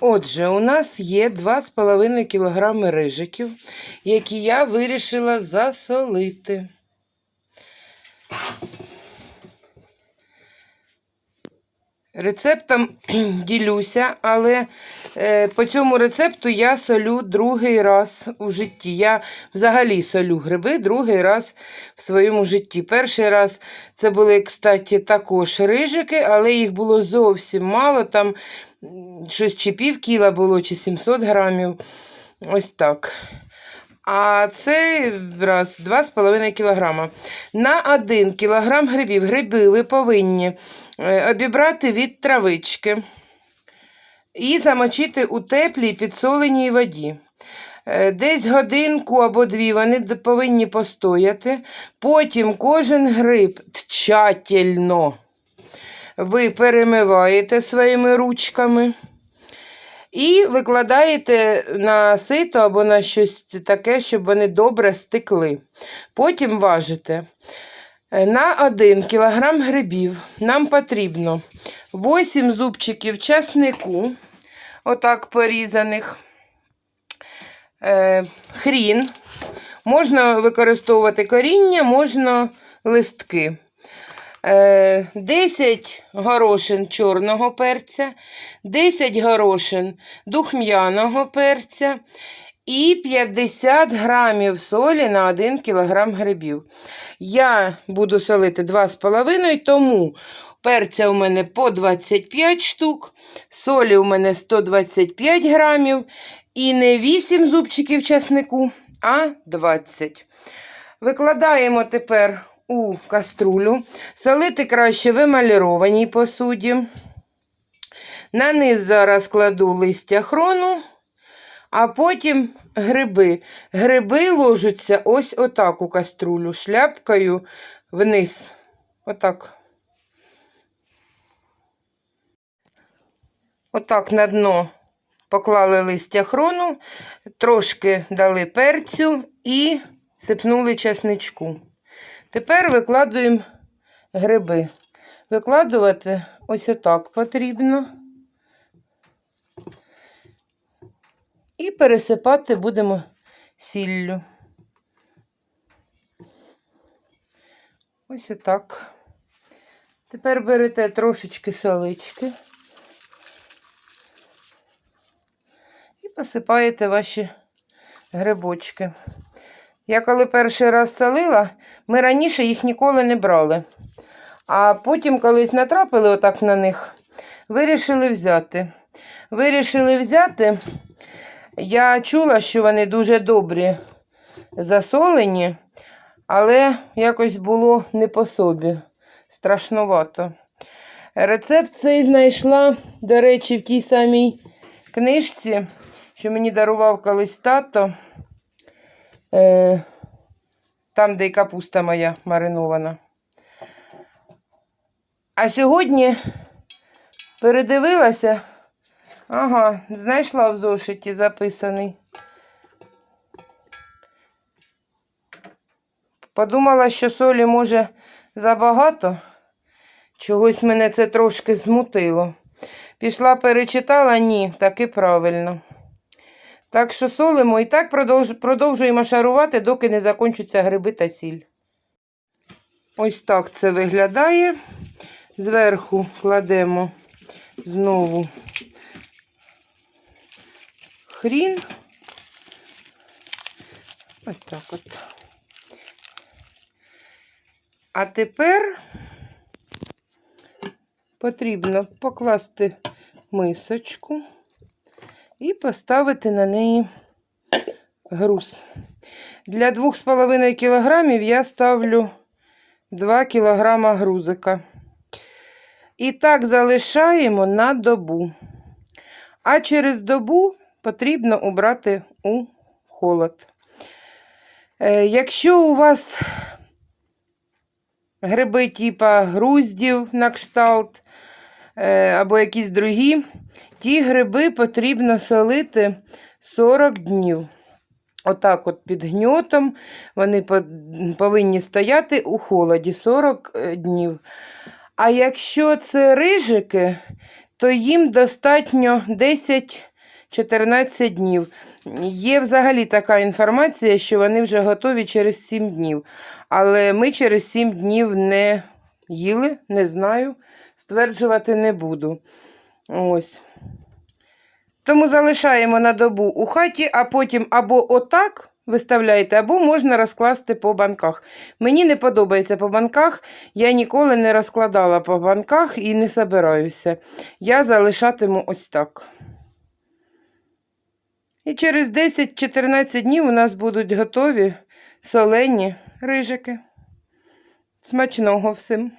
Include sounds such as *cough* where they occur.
Отже, у нас є 2,5 кг рижиків, які я вирішила засолити. Рецептом *clears throat* ділюся, але е, по цьому рецепту я солю другий раз у житті. Я взагалі солю гриби другий раз в своєму житті. Перший раз це були, кстати, також рижики, але їх було зовсім мало. Там щось чи пів кіла було, чи 700 грамів. Ось так. А цей раз 2,5 кг. На 1 кг грибів гриби ви повинні е, обібрати від травички і замочити у теплій підсоленій воді. Е, Десь годинку або дві вони повинні постояти. Потім кожен гриб тщательно ви перемиваєте своїми ручками. І викладаєте на сито або на щось таке, щоб вони добре стекли. Потім важите. Е, На 1 кг грибів нам потрібно 8 зубчиків часнику, отак порізаних, е, хрін. Можна використовувати коріння, можна листки. Е, 10 горошин чорного перця, 10 горошин духм'яного перця і 50 грамів солі на 1 кг грибів. Я буду солити 2,5, тому перця у мене по 25 штук, солі у мене 125 грамів і не 8 зубчиків часнику, а 20. Викладаємо тепер у каструлю. Солити краще в емалірованій посуді. На низ зараз кладу листя хрону, а потім гриби. Гриби ложаться ось отак у каструлю, шляпкою вниз. Отак. Отак на дно поклали листя хрону, трошки дали перцю і сипнули часничку. Тепер викладуємо гриби. Викладувати ось отак потрібно. І пересипати будемо сіллю. Ось отак. Тепер берете трошечки солички і посипаєте ваші грибочки. Я коли перший раз солила, ми раніше їх ніколи не брали. А потім колись натрапили отак на них, вирішили взяти. Вирішили взяти. Я чула, що вони дуже добрі засолені, але якось було не по собі. Страшнувато. Рецепт цей знайшла, до речі, в тій самій книжці, що мені дарував колись тато. Е, там, де і капуста моя маринована. А сьогодні передивилася, ага, знайшла в зошиті записаний. Подумала, що солі може забагато. Чогось мене це трошки змутило. Пішла, перечитала, ні, таки правильно. Так що солимо і так продовж... продовжуємо шарувати, доки не закінчаться гриби та сіль. Ось так це виглядає. Зверху кладемо знову хрін. Ось так от. А тепер потрібно покласти мисочку і поставити на неї груз. Для 2,5 кг я ставлю 2 кг грузика. І так залишаємо на добу. А через добу потрібно убрати у холод. Е, Якщо у вас гриби типа груздів на кшталт е, або якісь другі, ті гриби потрібно солити 40 днів. Отак от під гньотом вони повинні стояти у холоді 40 днів. А якщо це рижики, то їм достатньо 10-14 днів. Є взагалі така інформація, що вони вже готові через 7 днів. Але ми через 7 днів не їли, не знаю, стверджувати не буду. Ось. Тому залишаємо на добу у хаті, а потім або отак виставляєте, або можна розкласти по банках. Мені не подобається по банках, я ніколи не розкладала по банках і не собираюся. Я залишатиму ось так. І через 10-14 днів у нас будуть готові солені рижики. Смачного всім!